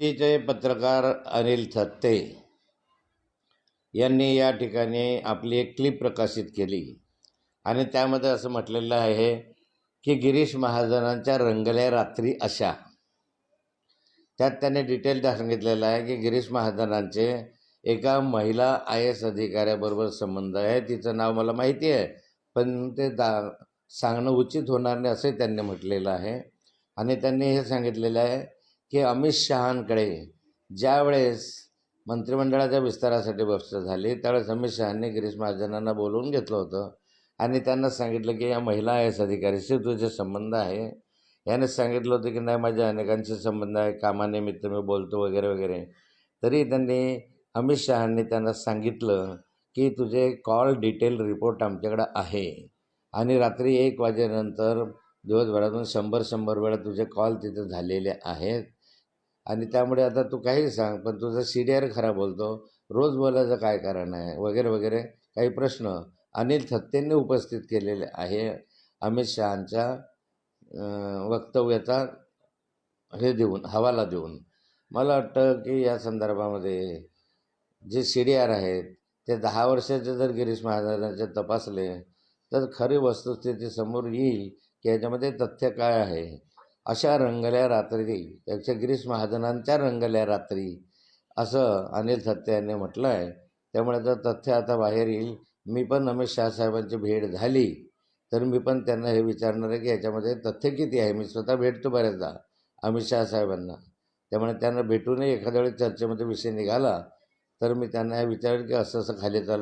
चे पत्रकार अनिल थत्ते यांनी या ठिकाणी आपली एक क्लिप प्रकाशित केली. आणि त्यामध्ये असं म्हटलेलं आहे की गिरीश महाजनांच्या रंगल्या रात्री अशा. त्यात त्याने डिटेल सांगितलेलं आहे की गिरीश महाजनांचे एका महिला आय एस अधिकाऱ्याबरोबर संबंध आहे. तिचं नाव मला माहिती आहे पण ते दा सांगणं उचित होणार नाही असंही त्यांनी म्हटलेलं आहे. आणि त्यांनी हे सांगितलेलं आहे की अमित शहांकडे ज्यावेळेस मंत्रिमंडळाच्या विस्तारासाठी व्यवस्था झाली त्यावेळेस अमित शहांनी गिरीश महाजनांना बोलवून घेतलं होतं. आणि त्यांना सांगितलं की या महिला आय एस अधिकारीशी तुझे संबंध आहे. याने सांगितलं होतं की नाही माझ्या अनेकांचे संबंध आहे कामानिमित्त मी बोलतो वगैरे वगैरे. तरी त्यांनी अमित शहांनी त्यांना सांगितलं की तुझे कॉल डिटेल रिपोर्ट आमच्याकडं आहे. आणि रात्री एक वाजेनंतर दिवसभरातून शंभर शंभर वेळा तुझे कॉल तिथे झालेले आहेत. आणि त्यामुळे आता तू काही सांग पण तुझा सी डी आर खरा बोलतो. रोज बोलायचं काय कारण आहे? वगैरे वगैरे काही प्रश्न. अनिल थत्तेंनी उपस्थित केलेले आहे. अमित शहांच्या वक्तव्याचा हे देऊन हवाला देऊन. मला वाटतं की या संदर्भामध्ये जे सी डी आर आहेत ते दहा वर्षाचे जर गिरीश महाराजांचे तपासले तर खरी वस्तुस्थिती समोर येईल की याच्यामध्ये तथ्य काय आहे? अशा रंगल्या रात्री त्याच्या गिरीश महाजनांच्या रंगल्या रात्री असं अनिल थत्ते यांनी म्हटलं आहे त्यामुळे जर तथ्य आता बाहेर येईल. मी पण अमित शहासाहेबांची भेट झाली. तर मी पण त्यांना हे विचारणार आहे की याच्यामध्ये तथ्य किती आहे? मी स्वतः भेटतो बऱ्याचदा अमित शहा साहेबांना. त्यामुळे त्यांना भेटूनही एखाद्या वेळी चर्चेमध्ये विषय निघाला तर मी त्यांना हे विचारेन की असं असं खाली चालू